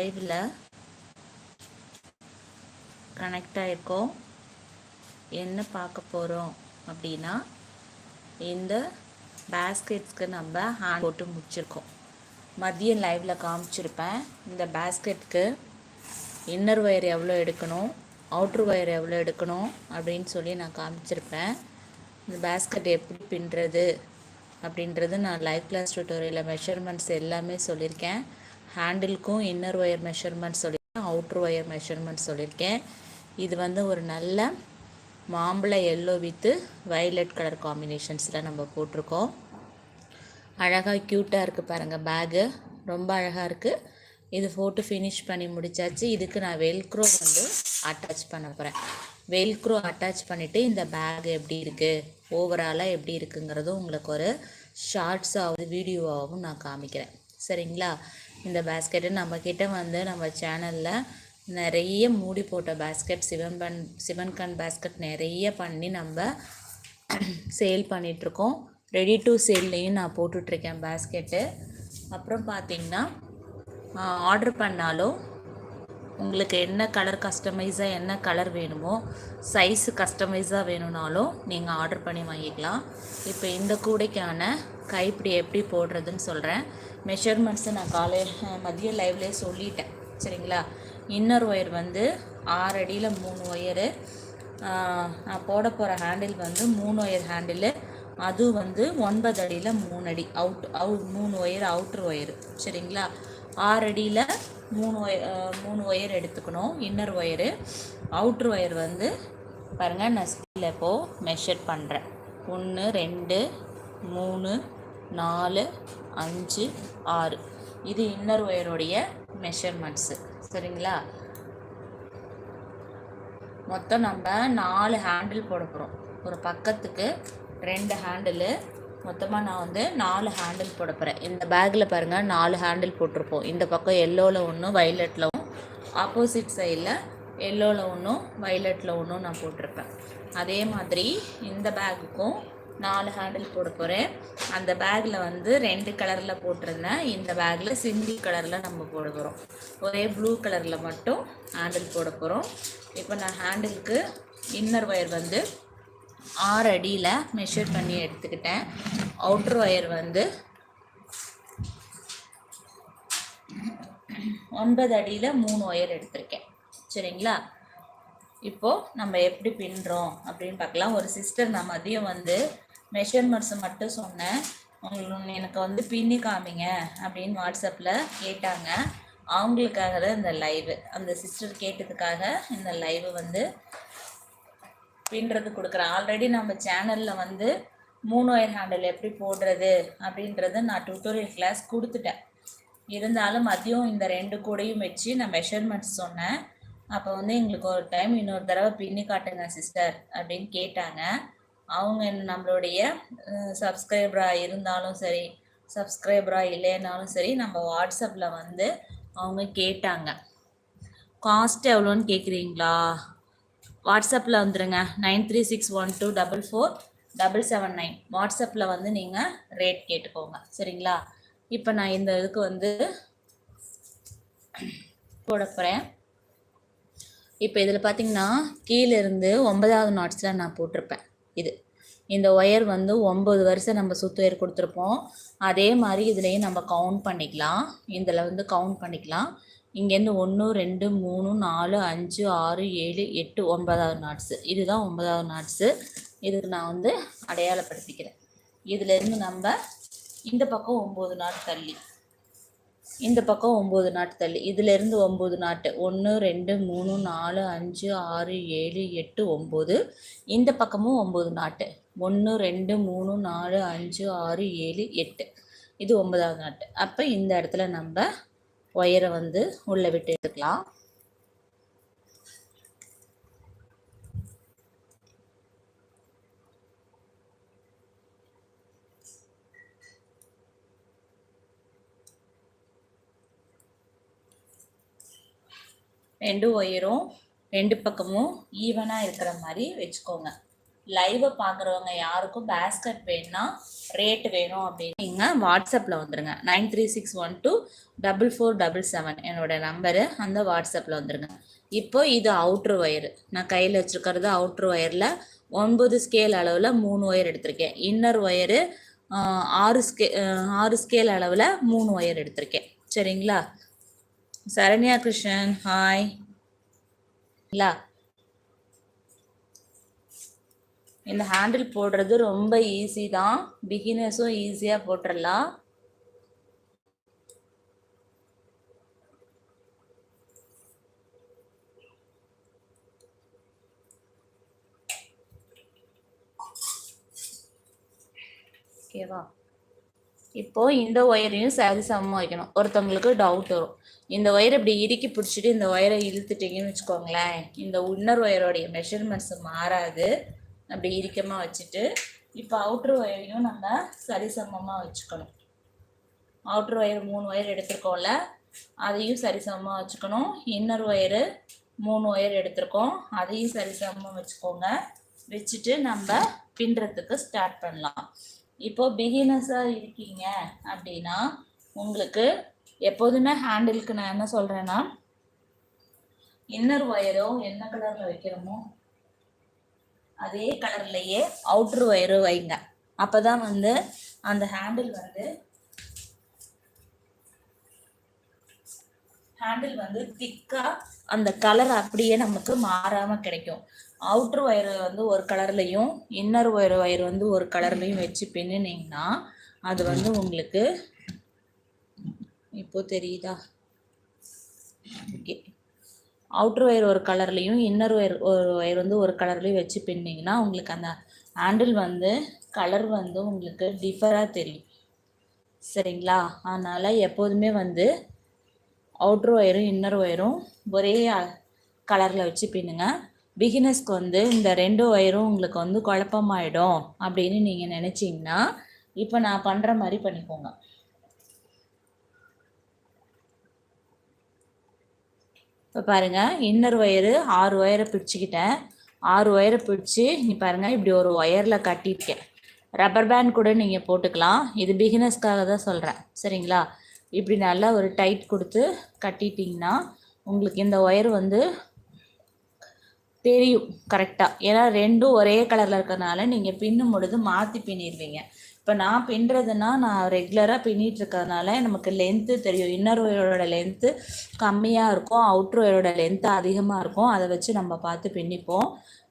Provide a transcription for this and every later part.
லைவில் கனெக்ட் ஆகிருக்கோம் என்ன பார்க்க போகிறோம் அப்படின்னா இந்த பேஸ்கெட்ஸ்க்கு நம்ம ஹேண்ட் போட்டு முடிச்சிருக்கோம். மதியம் லைவில் காமிச்சிருப்பேன். இந்த பேஸ்கெட்க்கு இன்னர் ஒயர் எவ்வளோ எடுக்கணும் அவுட்ரு ஒயர் எவ்வளோ எடுக்கணும் அப்படின்னு சொல்லி நான் காமிச்சிருப்பேன். இந்த பேஸ்கெட் எப்படி பின்னுறது அப்படின்றது நான் லைவ் கிளாஸ் டியூட்டோரியலில் மெஷர்மெண்ட்ஸ் எல்லாமே சொல்லியிருக்கேன். ஹேண்டிலுக்கும் இன்னர் ஒயர் மெஷர்மெண்ட் சொல்லியிருக்கேன் அவுட்ரு ஒயர் மெஷர்மெண்ட் சொல்லியிருக்கேன். இது வந்து ஒரு நல்ல மாம்பழ எல்லோ வித்து வயலட் கலர் காம்பினேஷன்ஸில் நம்ம போட்டிருக்கோம். அழகாக க்யூட்டாக இருக்குது பாருங்கள் பேகு ரொம்ப அழகாக இருக்குது இது ஃபோட்டோ ஃபினிஷ் பண்ணி முடிச்சாச்சு. இதுக்கு நான் வெல்க்ரோ வந்து அட்டாச் பண்ண போகிறேன் வெல்க்ரோ அட்டாச் பண்ணிவிட்டு இந்த பேக் எப்படி இருக்குது ஓவராலாக எப்படி இருக்குங்கிறதும் உங்களுக்கு ஒரு ஷார்ட்ஸாவது வீடியோவாகவும் நான் காமிக்கிறேன். சரிங்களா? இந்த பேஸ்கெட்டு நம்மக்கிட்ட வந்து நம்ம சேனலில் நிறைய மூடி போட்ட பேஸ்கெட் சிவன் பண் சிவன் கண் பேஸ்கெட் நிறைய பண்ணி நம்ம சேல் பண்ணிகிட்ருக்கோம் ரெடி டு சேல்லையும் நான் போட்டுட்ருக்கேன் பேஸ்கெட்டு அப்புறம் பார்த்தீங்கன்னா ஆர்டர் பண்ணாலும் உங்களுக்கு என்ன கலர் கஸ்டமைஸாக என்ன கலர் வேணுமோ சைஸு கஸ்டமைஸாக வேணும்னாலும் நீங்கள் ஆர்டர் பண்ணி வாங்கிக்கலாம். இப்போ இந்த கூடைக்கான கைப்பிடி எப்படி போடுறதுன்னு சொல்கிறேன் மெஷர்மெண்ட்ஸை நான் காலை மதிய லைவ்லேயே சொல்லிட்டேன். சரிங்களா? இன்னர் ஒயர் வந்து ஆறு அடியில் மூணு ஒயரு நான் போட போகிற ஹேண்டில் வந்து மூணு ஒயர் ஹேண்டிலு அது வந்து ஒன்பது அடியில் மூணு அடி. அவுட் அவுட் மூணு ஒயர் அவுட்ரு ஒயரு சரிங்களா? ஆறு அடியில் மூணு ஒய மூணு ஒயர் எடுத்துக்கணும். இன்னர் ஒயரு அவுட்ரு ஒயர் வந்து பாருங்கள் நான் ஸ்கீலில் இப்போது மெஷர் பண்ணுறேன் ஒன்று ரெண்டு மூணு நாலு அஞ்சு ஆறு. இது இன்னர் ஒயருடைய மெஷர்மெண்ட்ஸு சரிங்களா? மொத்தம் நம்ம நாலு ஹேண்டில் போட போகிறோம் ஒரு பக்கத்துக்கு ரெண்டு ஹேண்டிலு மொத்தமாக நான் வந்து நாலு ஹேண்டில் போட போகிறேன் இந்த பேக்கில் பாருங்கள் நாலு ஹேண்டில் போட்டிருப்போம். இந்த பக்கம் எல்லோவில் ஒன்று வயலட்டில் ஆப்போசிட் சைடில் எல்லோவில் ஒன்றும் வைலட்டில் ஒன்றும் நான் போட்டிருப்பேன். அதே மாதிரி இந்த பேக்குக்கும் நாலு ஹேண்டில் போட போகிறேன் அந்த பேக்கில் வந்து ரெண்டு கலரில் போட்டிருந்தேன். இந்த பேக்கில் சிங்கிள் கலரில் நம்ம போட போகிறோம் ஒரே ப்ளூ கலரில் மட்டும் ஹேண்டில் போட போகிறோம் இப்போ நான் ஹேண்டிலுக்கு இன்னர் ஒயர் வந்து ஆறு அடியில் மெஷர் பண்ணி எடுத்துக்கிட்டேன். அவுட்ரு ஒயர் வந்து ஒன்பது அடியில் மூணு ஒயர் எடுத்திருக்கேன். சரிங்களா? இப்போது நம்ம எப்படி பின்னுறோம் அப்படின்னு பார்க்கலாம். ஒரு சிஸ்டர் நான் மதியம் வந்து மெஷர்மெண்ட்ஸை மட்டும் சொன்னேன். உங்களுக்கு எனக்கு வந்து பின்னி காமிங்க அப்படின்னு வாட்ஸ்அப்பில் கேட்டாங்க. அவங்களுக்காக தான் இந்த லைவு அந்த சிஸ்டர் கேட்டதுக்காக இந்த லைவு வந்து பின்னுறது கொடுக்குறேன். ஆல்ரெடி நம்ம சேனலில் வந்து மூணு ஒயர் ஹேண்டில் எப்படி போடுறது அப்படின்றத நான் டியூட்டோரியல் கிளாஸ் கொடுத்துட்டேன். இருந்தாலும் மதியம் இந்த ரெண்டு கூடையும் வச்சு நான் மெஷர்மெண்ட்ஸ் சொன்னேன். அப்போ வந்து எங்களுக்கு ஒரு டைம் இன்னொரு தடவை பின்னி காட்டுங்க சிஸ்டர் அப்படின்னு கேட்டாங்க. அவங்க நம்மளுடைய சப்ஸ்கிரைபராக இருந்தாலும் சரி சப்ஸ்கிரைபராக இல்லைனாலும் சரி நம்ம வாட்ஸ்அப்பில் வந்து அவங்க கேட்டாங்க. காஸ்ட் எவ்வளோன்னு கேட்குறீங்களா வாட்ஸ்அப்பில் வந்துடுங்க nine three six one two double four double seven nine வாட்ஸ்அப்பில் வந்து நீங்கள் ரேட் கேட்டுக்கோங்க. சரிங்களா? இப்போ நான் இந்த இதுக்கு வந்து போட போகிறேன் இப்போ இதில் பார்த்தீங்கன்னா கீழேருந்து ஒன்பதாவது நாட்ஸில் நான் போட்டிருப்பேன். இது. இந்த ஒயர் வந்து ஒம்பது வருஷம் நம்ம சுத்து ஒயர் கொடுத்துருப்போம். அதே மாதிரி இதுலேயும் நம்ம கவுண்ட் பண்ணிக்கலாம். இதில் வந்து கவுண்ட் பண்ணிக்கலாம். இங்கேருந்து ஒன்று ரெண்டு மூணு நாலு அஞ்சு ஆறு ஏழு எட்டு ஒன்பதாவது நாட்ஸு. இதுதான் ஒன்பதாவது நாட்ஸு. இதுக்கு நான் வந்து அடையாளப்படுத்திக்கிறேன். இதுலேருந்து நம்ம இந்த பக்கம் ஒம்பது நாட் தள்ளி. இந்த பக்கம் ஒம்பது நாட்டு தள்ளி. இதுலேருந்து ஒம்பது நாட்டு. ஒன்று ரெண்டு மூணு நாலு அஞ்சு ஆறு ஏழு எட்டு ஒம்பது இந்த பக்கமும் ஒம்பது நாட்டு. ஒன்று ரெண்டு மூணு நாலு அஞ்சு ஆறு ஏழு எட்டு. இது ஒன்பதாவது நாட்டு. அப்போ இந்த இடத்துல நம்ம ஒயரை வந்து உள்ளே விட்டு எடுத்துக்கலாம். ரெண்டு ஒயரும் ரெண்டு பக்கமும் ஈவனாக இருக்கிற மாதிரி வச்சுக்கோங்க. லைவை பார்க்குறவங்க யாருக்கும் பேஸ்கட் வேணும்னா ரேட் வேணும் அப்படின்னு நீங்கள் வாட்ஸ்அப்பில் வந்துடுங்க nine three six one two double four double seven என்னோட நம்பரு அந்த வாட்ஸ்அப்பில் வந்துடுங்க இப்போ இது அவுட்ரு ஒயரு நான் கையில் வச்சுருக்கிறது அவுட்ரு ஒயரில் ஒன்பது ஸ்கேல் அளவில் மூணு ஒயர் எடுத்திருக்கேன். இன்னர் ஒயரு ஆறு ஸ்கே ஆறு ஸ்கேல் அளவில் மூணு ஒயர் எடுத்திருக்கேன். சரிங்களா? சரண்யா கிருஷ்ணன் ஹாய் இல்லா இந்த ஹேண்டில் போடுறது ரொம்ப ஈஸி தான். பிகினர்ஸும் ஈஸியாக போட்டுடலாம் ஓகேவா இப்போ இந்த ஒயரையும் சரி சமமாக வைக்கணும். ஒருத்தவங்களுக்கு டவுட் வரும். இந்த ஒயரை இப்படி இறுக்கி பிடிச்சிட்டு இந்த ஒயரை இழுத்துட்டீங்கன்னு வச்சுக்கோங்களேன். இந்த இன்னர் ஒயரோடைய மெஷர்மெண்ட்ஸ் மாறாது. அப்படி இறுக்கமாக வச்சுட்டு இப்போ அவுட்ரு ஒயரையும் நம்ம சரிசமமாக வச்சுக்கணும். அவுட்ரு ஒயர் மூணு ஒயர் எடுத்திருக்கோம்ல அதையும் சரிசமமாக வச்சுக்கணும். இன்னர் ஒயரு மூணு ஒயர் எடுத்திருக்கோம். அதையும் சரிசமமாக வச்சுக்கோங்க. வச்சுட்டு நம்ம பின்னுறதுக்கு ஸ்டார்ட் பண்ணலாம். இப்போ பிகினர்ஸாக இருக்கீங்க அப்படின்னா உங்களுக்கு எப்போதுமே ஹேண்டிலுக்கு நான் என்ன சொல்கிறேன்னா இன்னர் ஒயரோ என்ன கலரில் வைக்கிறோமோ அதே கலர்லேயே அவுட்ரு ஒயரும் வைங்க. அப்போ தான் வந்து அந்த ஹேண்டில் வந்து ஹேண்டில் வந்து திக்காக அந்த கலர் அப்படியே நமக்கு மாறாமல் கிடைக்கும். அவுட்ரு ஒயர் வந்து ஒரு கலர்லையும் இன்னர் ஒயர் ஒயர் வந்து ஒரு கலர்லையும் வச்சு பின்னுனீங்கன்னா அது வந்து உங்களுக்கு இப்போ தெரியுதா? ஓகே அவுட்ரு ஒயர் ஒரு கலர்லேயும் இன்னர் ஒயர் ஒரு ஒயர் வந்து ஒரு கலர்லேயும் வச்சு பின்னிங்கன்னா உங்களுக்கு அந்த ஹேண்டில் வந்து கலர் வந்து உங்களுக்கு டிஃபராக தெரியும். சரிங்களா? அதனால் எப்போதுமே வந்து அவுட்ரு ஒயரும் இன்னர் ஒயரும் ஒரே கலரில் வச்சு பின்னுங்க. பிகினர்ஸ்க்கு வந்து இந்த ரெண்டு ஒயரும் உங்களுக்கு வந்து குழப்பமாயிடும் அப்படின்னு நீங்கள் நினச்சிங்கன்னா இப்போ நான் பண்ணுற மாதிரி பண்ணிக்கோங்க. இப்போ பாருங்கள் இன்னர் ஒயரு ஆறு ஒயரை பிடிச்சிக்கிட்டேன். ஆறு ஒயரை பிடிச்சி நீ பாருங்கள் இப்படி ஒரு ஒயரில் கட்டியிருக்கேன். ரப்பர் பேண்ட் கூட நீங்கள் போட்டுக்கலாம். இது பிகினர்ஸ்க்காக தான் சொல்கிறேன் சரிங்களா? இப்படி நல்லா ஒரு டைட் கொடுத்து கட்டிட்டிங்கன்னா உங்களுக்கு இந்த ஒயர் வந்து தெரியும் கரெக்டாக ஏன்னா ரெண்டும் ஒரே கலரில் இருக்கிறதுனால நீங்கள் பின்னும் பொழுது மாற்றி பின்னிடுவீங்க இப்போ நான் பின்னுறதுன்னா நான் ரெகுலராக பின்னிட்டு இருக்கிறதுனால நமக்கு லென்த்து தெரியும். இன்னர் ஒயரோட லென்த்து கம்மியாக இருக்கும். அவுட்ரு ஒயரோட லென்த்து அதிகமாக இருக்கும். அதை வச்சு நம்ம பார்த்து பின்னிப்போம்.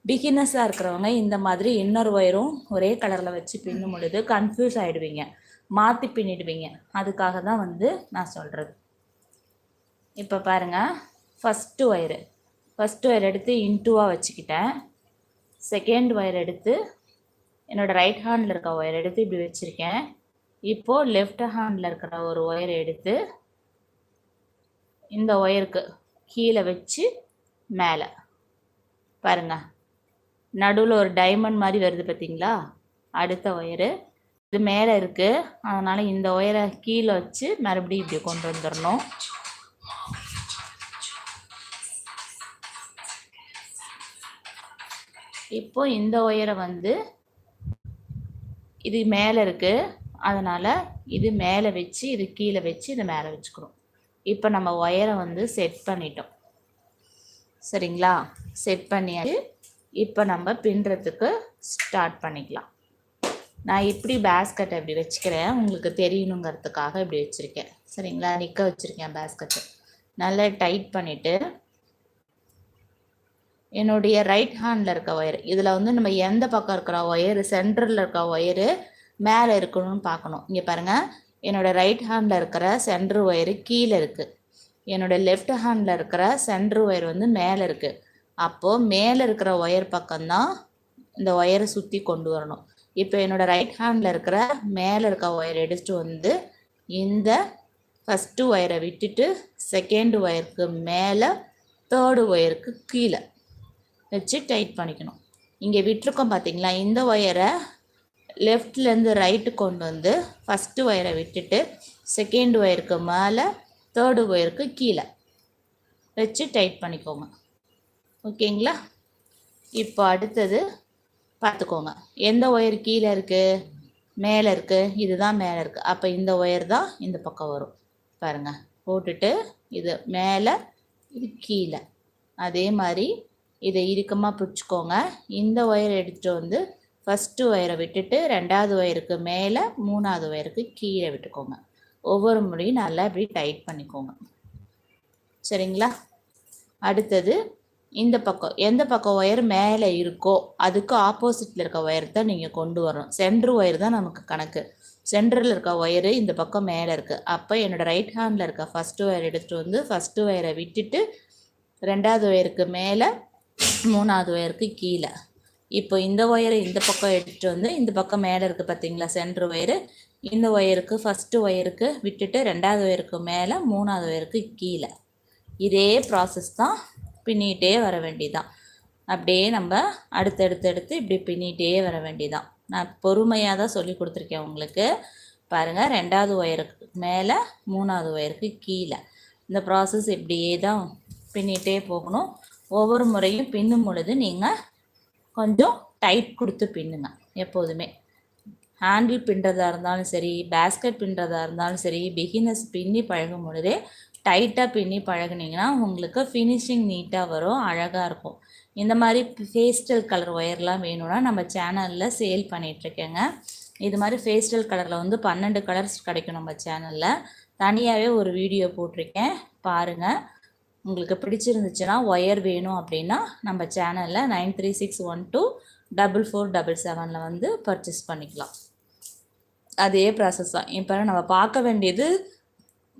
பிகினஸாக இருக்கிறவங்க இந்த மாதிரி இன்னர் ஒயரும் ஒரே கலரில் வச்சு பின்னும் பொழுது கன்ஃபியூஸ் ஆகிடுவீங்க மாற்றி பின்னிடுவீங்க. அதுக்காக தான் வந்து நான் சொல்கிறது இப்போ பாருங்கள் ஃபஸ்ட்டு ஒயரு ஃபஸ்ட் ஒயர் எடுத்து இன்டூவாக வச்சுக்கிட்டேன். செகண்ட் ஒயர் எடுத்து என்னோடய ரைட் ஹேண்டில் இருக்க ஒயர் எடுத்து இப்படி வச்சுருக்கேன். இப்போது லெஃப்ட் ஹேண்டில் இருக்கிற ஒரு ஒயர் எடுத்து இந்த ஒயருக்கு கீழே வச்சு மேலே. பாருங்க. நடுவில் ஒரு டைமண்ட் மாதிரி வருது பார்த்தீங்களா அடுத்த ஒயரு இது மேலே இருக்குது அதனால் இந்த ஒயரை கீழே வச்சு மறுபடியும் இப்படி கொண்டு வந்துடணும் இப்போ இந்த ஒயரை வந்து இது மேலே இருக்குது அதனால் இது மேலே வச்சு இது கீழே வச்சு இதை மேலே வச்சுக்கணும். இப்போ நம்ம ஒயரை வந்து செட் பண்ணிட்டோம். சரிங்களா? செட் பண்ணியாச்சு. இப்போ நம்ம பின்னுறதுக்கு ஸ்டார்ட் பண்ணிக்கலாம். நான் இப்படி பேஸ்கெட்டை இப்படி வச்சுக்கிறேன். உங்களுக்கு தெரியணுங்கிறதுக்காக இப்படி வச்சுருக்கேன். சரிங்களா? நிற்க வச்சுருக்கேன் பேஸ்கெட்டு நல்லா டைட் பண்ணிவிட்டு என்னுடைய ரைட் ஹேண்டில் இருக்க ஒயர் இதில் வந்து நம்ம எந்த பக்கம் இருக்கிற ஒயரு சென்டரில் இருக்க ஒயரு மேலே இருக்கணும்னு பார்க்கணும். இங்கே பாருங்கள் என்னோடய ரைட் ஹேண்டில் இருக்கிற சென்ட்ரு ஒயரு கீழே இருக்குது என்னோடய லெஃப்ட் ஹேண்டில் இருக்கிற சென்ட்ரு ஒயர் வந்து மேலே இருக்குது அப்போது மேலே இருக்கிற ஒயர் பக்கம்தான் இந்த ஒயரை சுற்றி கொண்டு வரணும். இப்போ என்னோடய ரைட் ஹேண்டில் இருக்கிற மேலே இருக்க ஒயர் எடுத்துகிட்டு வந்து இந்த ஃபஸ்ட்டு ஒயரை விட்டுட்டு செகண்ட் ஒயருக்கு மேலே தேர்டு ஒயருக்கு கீழே. வச்சு டைட் பண்ணிக்கணும். இங்கே விட்டுருக்கோம் பார்த்தீங்களா? இந்த ஒயரை லெஃப்ட்லேருந்து ரைட்டு கொண்டு வந்து ஃபஸ்ட்டு ஒயரை விட்டுட்டு செகண்ட் ஒயருக்கு மேலே தேர்டு ஒயருக்கு கீழே வச்சு டைட் பண்ணிக்கோங்க. ஓகேங்களா? இப்போ அடுத்தது பார்த்துக்கோங்க. எந்த ஒயர் கீழே இருக்குது மேலே இருக்குது இதுதான் மேலே இருக்குது அப்போ இந்த ஒயர் தான் இந்த பக்கம் வரும். பாருங்கள் போட்டுட்டு இது மேலே இது கீழே. அதே மாதிரி இதை இறுக்கமாக பிடிச்சிக்கோங்க. இந்த ஒயர் எடுத்துகிட்டு வந்து ஃபஸ்ட்டு ஒயரை விட்டுட்டு ரெண்டாவது ஒயருக்கு மேலே மூணாவது ஒயருக்கு கீழே விட்டுக்கோங்க. ஒவ்வொரு முறையும் நல்லா இப்படி டைட் பண்ணிக்கோங்க. சரிங்களா? அடுத்தது இந்த பக்கம் எந்த பக்கம் ஒயர் மேலே இருக்கோ அதுக்கு ஆப்போசிட்டில் இருக்க ஒயர் தான் நீங்கள் கொண்டு வரணும். சென்ட்ரு ஒயர் தான் நமக்கு கணக்கு. சென்டரில் இருக்க ஒயரு இந்த பக்கம் மேலே இருக்குது அப்போ என்னோடய ரைட் ஹேண்டில் இருக்க ஃபஸ்ட்டு ஒயர் எடுத்துகிட்டு வந்து ஃபஸ்ட்டு ஒயரை விட்டுட்டு ரெண்டாவது ஒயருக்கு மேலே மூணாவது ஒயருக்கு கீழே. இப்போ இந்த ஒயரை இந்த பக்கம் எடுத்துகிட்டு வந்து இந்த பக்கம் மேலே இருக்குது பார்த்தீங்களா சென்ட்ரு ஒயரு இந்த ஒயருக்கு ஃபஸ்ட்டு ஒயருக்கு விட்டுட்டு ரெண்டாவது ஒயருக்கு மேலே மூணாவது ஒயருக்கு கீழே. இதே ப்ராசஸ் தான் பின்னிகிட்டே வர வேண்டிதான் அப்படியே நம்ம அடுத்தடுத்து எடுத்து இப்படி பின்னிகிட்டே வர வேண்டிதான் நான் பொறுமையாக தான் சொல்லி கொடுத்துருக்கேன் உங்களுக்கு. பாருங்கள் ரெண்டாவது ஒயருக்கு மேலே மூணாவது ஒயருக்கு கீழே. இந்த ப்ராசஸ் இப்படியே தான் பின்னிகிட்டே போகணும். ஒவ்வொரு முறையும் பின்னும் பொழுது நீங்கள் கொஞ்சம் டைட் கொடுத்து பின்னுங்க எப்போதுமே. ஹேண்டில் பின்னுறதா இருந்தாலும் சரி பேஸ்கெட் பின்னுறதா இருந்தாலும் சரி பிகினர்ஸ் பின்னி பழகும் பொழுதே டைட்டாக பின்னி பழகுனீங்கன்னா உங்களுக்கு ஃபினிஷிங் நீட்டாக வரும் அழகாக இருக்கும். இந்த மாதிரி ஃபேஸ்டல் கலர் ஒயர்லாம் வேணும்னா நம்ம சேனலில் சேல் பண்ணிகிட்ருக்கேங்க இது மாதிரி ஃபேஸ்டல் கலரில் வந்து பன்னெண்டு கலர்ஸ் கிடைக்கும் நம்ம சேனலில் தனியாகவே ஒரு வீடியோ போட்டிருக்கேன் பாருங்கள் உங்களுக்கு பிடிச்சிருந்துச்சுன்னா ஒயர் வேணும் அப்படின்னா நம்ம சேனலில் nine three six one two double four double செவனில் வந்து பர்ச்சேஸ் பண்ணிக்கலாம். அதே ப்ராசஸ் தான். இப்போ நம்ம பார்க்க வேண்டியது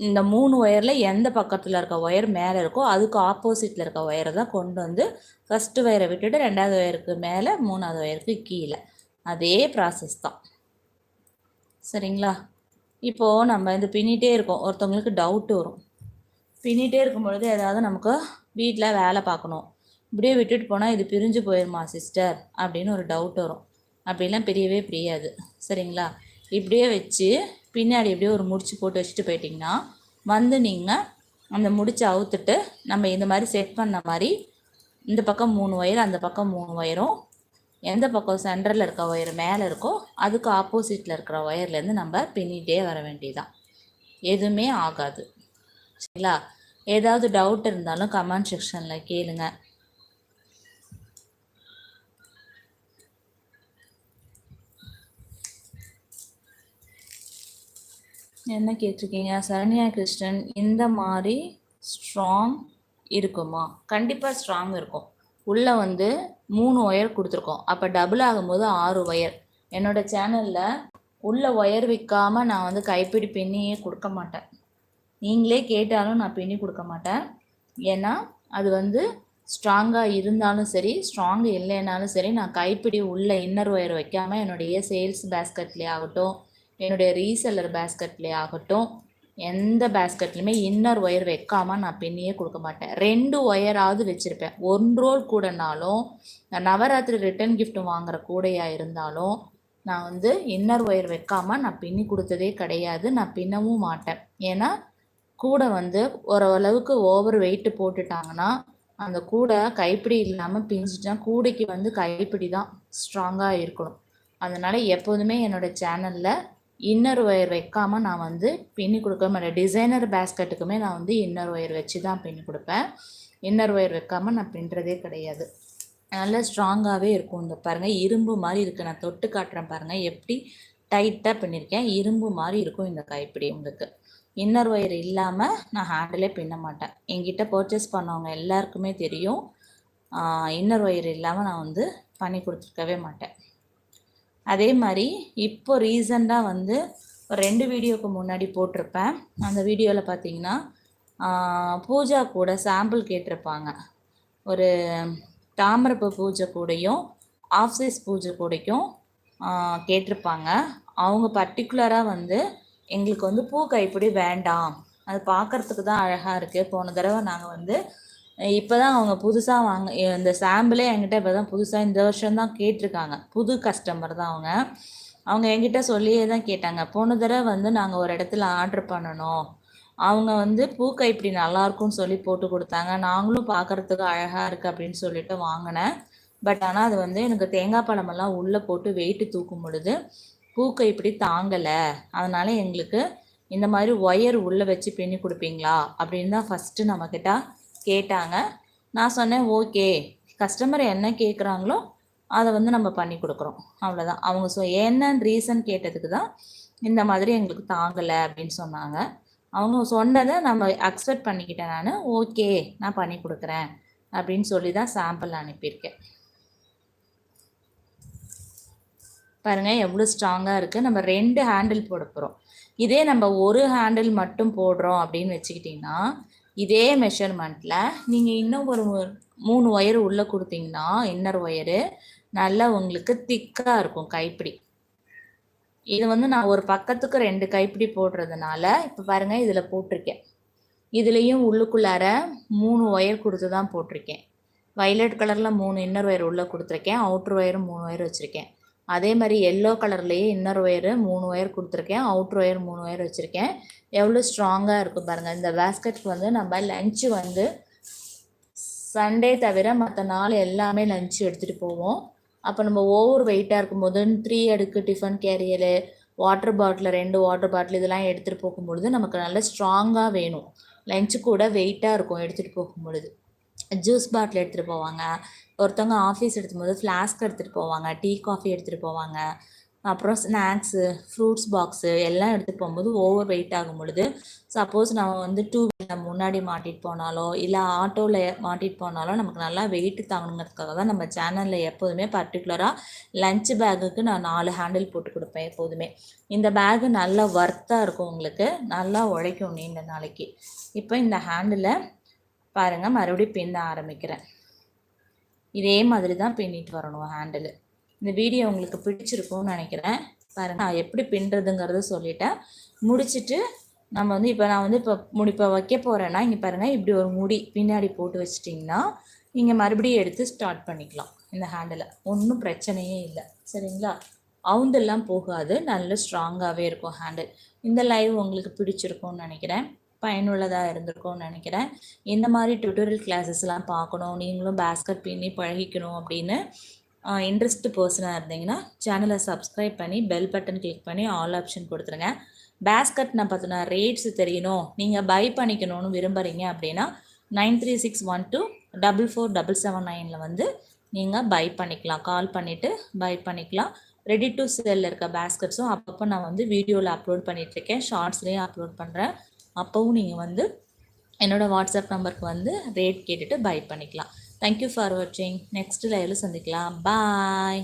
இந்த மூணு ஒயரில் எந்த பக்கத்தில் இருக்க ஒயர் மேலே இருக்கோ அதுக்கு ஆப்போசிட்டில் இருக்க ஒயரை தான் கொண்டு வந்து ஃபஸ்ட்டு ஒயரை விட்டுட்டு ரெண்டாவது ஒயருக்கு மேலே மூணாவது ஒயருக்கு கீழே. அதே ப்ராசஸ் தான். சரிங்களா? இப்போது நம்ம இந்த பின்னிட்டே இருக்கோம். ஒருத்தவங்களுக்கு டவுட்டு வரும். பின்னிட்டே இருக்கும் பொழுது ஏதாவது நமக்கு வீட்டில் வேலை பார்க்கணும். இப்படியே விட்டுட்டு போனால் இது பிரிஞ்சு போயிடுமா சிஸ்டர் அப்படின்னு ஒரு டவுட் வரும். அப்படிலாம் பிரியவே பிரியாது. சரிங்களா? இப்படியே வச்சு பின்னாடி எப்படியோ ஒரு முடிச்சு போட்டு வச்சுட்டு போயிட்டிங்கன்னா வந்து நீங்கள் அந்த முடிச்சு அவுத்துட்டு நம்ம இந்த மாதிரி செட் பண்ண மாதிரி இந்த பக்கம் மூணு ஒயர் அந்த பக்கம் மூணு ஒயரும் எந்த பக்கம் சென்டரில் இருக்க ஒயர் மேலே இருக்கோ அதுக்கு ஆப்போசிட்டில் இருக்கிற ஒயர்லேருந்து நம்ம பின்னிகிட்டே வர வேண்டியதான் எதுவுமே ஆகாது. சரிங்களா? ஏதாவது டவுட் இருந்தாலும் கமெண்ட் செக்ஷனில் கேளுங்க. என்ன கேட்டிருக்கீங்க? சரண்யா கிருஷ்ணன் இந்த மாதிரி ஸ்ட்ராங் இருக்குமா? கண்டிப்பாக ஸ்ட்ராங் இருக்கும். உள்ளே வந்து மூணு ஒயர் கொடுத்துருக்கோம். அப்போ டபுள் ஆகும்போது ஆறு ஒயர் என்னோட சேனலில் உள்ள ஒயர் விற்காமல் நான் வந்து கைப்பிடி பின்னியே கொடுக்க மாட்டேன். நீங்களே கேட்டாலும் நான் பின்னி கொடுக்க மாட்டேன். ஏன்னா அது வந்து ஸ்ட்ராங்காக இருந்தாலும் சரி ஸ்ட்ராங் இல்லைனாலும் சரி நான் கைப்பிடி உள்ள இன்னர் ஒயர் வைக்காமல் என்னுடைய சேல்ஸ் பேஸ்கட்லேயே ஆகட்டும் என்னுடைய ரீசெல்லர் பேஸ்கட்லேயே ஆகட்டும் எந்த பேஸ்கட்லையுமே இன்னர் ஒயர் வைக்காமல் நான் பின்னியே கொடுக்க மாட்டேன். ரெண்டு ஒயராவது வச்சுருப்பேன். ஒன் ரோல் கூடனாலும் நவராத்திரி ரிட்டர்ன் கிஃப்ட் வாங்குற கூடையாக இருந்தாலும் நான் வந்து இன்னர் ஒயர் வைக்காமல் நான் பின்னி கொடுத்ததே கிடையாது. நான் பின்னவும் மாட்டேன். ஏன்னா கூடை வந்து ஓரளவுக்கு ஓவர் வெயிட்டு போட்டுட்டாங்கன்னா அந்த கூடை கைப்பிடி இல்லாமல் பிஞ்சிட்டா கூடைக்கு வந்து கைப்பிடி தான் ஸ்ட்ராங்காக இருக்கணும். அதனால் எப்போதுமே என்னோடய சேனலில் இன்னர் ஒயர் வைக்காமல் நான் வந்து பின்னி கொடுக்க மாட்டேன். டிசைனர் பேஸ்கெட்டுக்குமே நான் வந்து இன்னர் ஒயர் வச்சு தான் பின்னி கொடுப்பேன். இன்னர் ஒயர் வைக்காமல் நான் பின்னுறதே கிடையாது. நல்லா ஸ்ட்ராங்காகவே இருக்கும் இந்த பாருங்கள் இரும்பு மாதிரி இருக்குது நான் தொட்டு காட்டுறேன் பாருங்கள் எப்படி டைட்டாக பண்ணியிருக்கேன் இரும்பு மாதிரி இருக்கும் இந்த கைப்பிடி உங்களுக்கு. இன்னர் ஒயர் இல்லாமல் நான் ஹேண்டிலே பின்ன மாட்டேன். என்கிட்ட பர்ச்சேஸ் பண்ணவங்க எல்லாருக்குமே தெரியும். இன்னர் ஒயர் இல்லாமல் நான் வந்து பண்ணி கொடுத்துருக்கவே மாட்டேன். அதே மாதிரி இப்போ ரீசண்டாக வந்து ஒரு ரெண்டு வீடியோவுக்கு முன்னாடி போட்டிருப்பேன். அந்த வீடியோவில் பார்த்தீங்கன்னா பூஜா கூட சாம்பிள் கேட்டிருப்பாங்க. ஒரு தாமரப்பு பூஜை கூடையும் ஆஃப் சைஸ் பூஜை கூடைக்கும் கேட்டிருப்பாங்க. அவங்க பர்டிகுலராக வந்து எங்களுக்கு வந்து பூ கைப்பிடி வேண்டாம். அது பார்க்குறதுக்கு தான் அழகாக இருக்குது போன தடவை நாங்கள் வந்து இப்போ தான் அவங்க புதுசாக வாங்க இந்த சாம்பிளே என்கிட்ட இப்போ தான் புதுசாக இந்த வருஷம் தான் கேட்டிருக்காங்க. புது கஸ்டமர் தான் அவங்க. அவங்க என்கிட்ட சொல்லியே தான் கேட்டாங்க. போன தடவை வந்து நாங்கள் ஒரு இடத்துல ஆர்டர் பண்ணணும். அவங்க வந்து பூக்கை இப்படி நல்லாயிருக்கும்னு சொல்லி போட்டு கொடுத்தாங்க. நாங்களும் பார்க்குறதுக்கு அழகாக இருக்குது அப்படின்னு சொல்லிட்டு வாங்கினேன். பட் ஆனால் அது வந்து எனக்கு தேங்காய் பழமெல்லாம் உள்ளே போட்டு வெயிட்டு தூக்கும் பொழுது பூக்கை இப்படி தாங்கலை. அதனால் எங்களுக்கு இந்த மாதிரி ஒயர் உள்ளே வச்சு பின்னி கொடுப்பீங்களா? அப்படின்னு தான் ஃபஸ்ட்டு நம்மக்கிட்ட கேட்டாங்க. நான் சொன்னேன் ஓகே. கஸ்டமர் என்ன கேட்குறாங்களோ அதை வந்து நம்ம பண்ணி கொடுக்குறோம். அவ்வளோதான் அவங்க சொ என்னன்னு ரீசன் கேட்டதுக்கு தான் இந்த மாதிரி எங்களுக்கு தாங்கலை அப்படின்னு சொன்னாங்க. அவங்க சொன்னதை நம்ம அக்செப்ட் பண்ணிக்கிட்டேன் நான். ஓகே நான் பண்ணி கொடுக்குறேன். அப்படின்னு சொல்லி தான் சாம்பிள் அனுப்பியிருக்கேன். பாருங்கள் எவ்வளோ ஸ்ட்ராங்காக இருக்குது நம்ம ரெண்டு ஹேண்டில் போட போகிறோம் இதே நம்ம ஒரு ஹேண்டில் மட்டும் போடுறோம் அப்படின்னு வச்சுக்கிட்டிங்கன்னா இதே மெஷர்மெண்ட்டில் நீங்கள் இன்னும் ஒரு மூணு ஒயர் உள்ளே கொடுத்தீங்கன்னா இன்னர் ஒயரு நல்லா உங்களுக்கு திக்காக இருக்கும் கைப்பிடி. இது வந்து நான் ஒரு பக்கத்துக்கு ரெண்டு கைப்பிடி போடுறதுனால இப்போ பாருங்கள் இதில் போட்டிருக்கேன். இதுலேயும் உள்ளுக்குள்ளார மூணு ஒயர் கொடுத்து தான் போட்டிருக்கேன். வைலட் கலரில் மூணு இன்னர் ஒயர் உள்ளே கொடுத்துருக்கேன். அவுட்ரு ஒயரும் மூணு ஒயர் வச்சுருக்கேன். அதே மாதிரி எல்லோ கலர்லேயே இன்னர் ஒயரு மூணு ஒயர் கொடுத்துருக்கேன். அவுட்ரு ஒயர் மூணு ஒயர் வச்சுருக்கேன். எவ்வளோ ஸ்ட்ராங்காக இருக்கும் பாருங்கள் இந்த பேஸ்கெட்டுக்கு வந்து நம்ம லஞ்சு வந்து சண்டே தவிர மற்ற நாள் எல்லாமே லஞ்சு எடுத்துகிட்டு போவோம். அப்போ நம்ம ஓவர் வெயிட்டாக இருக்கும்போது த்ரீ அடுக்கு டிஃபன் கேரியரு வாட்டர் பாட்டில் ரெண்டு வாட்டர் பாட்டில் இதெல்லாம் எடுத்துகிட்டு போகும்பொழுது நமக்கு நல்ல ஸ்ட்ராங்காக வேணும். லஞ்சு கூட வெயிட்டாக இருக்கும் எடுத்துகிட்டு போகும்பொழுது. ஜூஸ் பாட்டில் எடுத்துகிட்டு போவாங்க. ஒருத்தவங்க ஆஃபீஸ் எடுத்தும் போது ஃப்ளாஸ்க் எடுத்துகிட்டு போவாங்க. டீ காஃபி எடுத்துகிட்டு போவாங்க. அப்புறம் ஸ்நாக்ஸு ஃப்ரூட்ஸ் பாக்ஸு எல்லாம் எடுத்துகிட்டு போகும்போது ஓவர் வெயிட் ஆகும் பொழுது சப்போஸ் நம்ம வந்து டூ வீலர் முன்னாடி மாட்டிட்டு போனாலோ இல்லை ஆட்டோவில் மாட்டிட்டு போனாலோ நமக்கு நல்லா வெயிட் தாங்கணுங்கிறதுக்காக தான் நம்ம சேனலில் எப்போதுமே பர்டிகுலராக லஞ்ச் பேக்குக்கு நான் நாலு ஹேண்டில் போட்டு கொடுப்பேன் எப்போதுமே. இந்த பேகு நல்லா ஒர்த்தாக இருக்கும் உங்களுக்கு. நல்லா உழைக்கும் நீண்ட நாளைக்கு. இப்போ இந்த ஹேண்டில் பாருங்கள் மறுபடியும் பின்ன ஆரம்பிக்கிறேன். இதே மாதிரி தான் பின்னிட்டு வரணும் ஹேண்டில் இந்த வீடியோ உங்களுக்கு பிடிச்சிருக்கும்னு நினைக்கிறேன். பாருங்கள் நான் எப்படி பின்னுறதுங்கிறத சொல்லிட்டேன். முடிச்சுட்டு நம்ம வந்து இப்போ நான் வந்து இப்போ முடி இப்போ வைக்க போகிறேன்னா இங்கே பாருங்கள் இப்படி ஒரு முடி பின்னாடி போட்டு வச்சிட்டிங்கன்னா நீங்கள் மறுபடியும் எடுத்து ஸ்டார்ட் பண்ணிக்கலாம். இந்த ஹேண்டில் ஒன்றும் பிரச்சனையே இல்லை. சரிங்களா? அவுந்தெல்லாம் போகாது. நல்ல ஸ்ட்ராங்காகவே இருக்கும் ஹேண்டில் இந்த லைவ் உங்களுக்கு பிடிச்சிருக்கும்னு நினைக்கிறேன். பயனுள்ளதாக இருந்திருக்கும்னு நினைக்கிறேன். இந்த மாதிரி டுட்டோரியல் கிளாஸஸ்லாம் பார்க்கணும். நீங்களும் பேஸ்கட் பின்னி பழகிக்கணும் அப்படின்னு இன்ட்ரெஸ்ட் பர்சனாக இருந்தீங்கன்னா சேனலை சப்ஸ்கிரைப் பண்ணி பெல் பட்டன் கிளிக் பண்ணி ஆல் ஆப்ஷன் கொடுத்துருங்க. பேஸ்கட் நான் பார்த்தினா ரேட்ஸ் தெரியணும். நீங்கள் பை பண்ணிக்கணும்னு விரும்புகிறீங்க அப்படின்னா nine three six one two double four double seven நைனில் வந்து நீங்கள் பை பண்ணிக்கலாம். கால் பண்ணிவிட்டு பை பண்ணிக்கலாம். ரெடி டு செல்லில் இருக்க பேஸ்கட்ஸும் அப்பப்போ நான் வந்து வீடியோவில் அப்லோட் பண்ணிகிட்ருக்கேன் ஷார்ட்ஸ்லேயும் அப்லோட் பண்ணுறேன் அப்போவும் நீங்கள் வந்து என்னோடய வாட்ஸ்அப் நம்பருக்கு வந்து ரேட் கேட்டுட்டு பை பண்ணிக்கலாம். தேங்க்யூ ஃபார் வாட்சிங் நெக்ஸ்ட் லைவில் சந்திக்கலாம். பாய்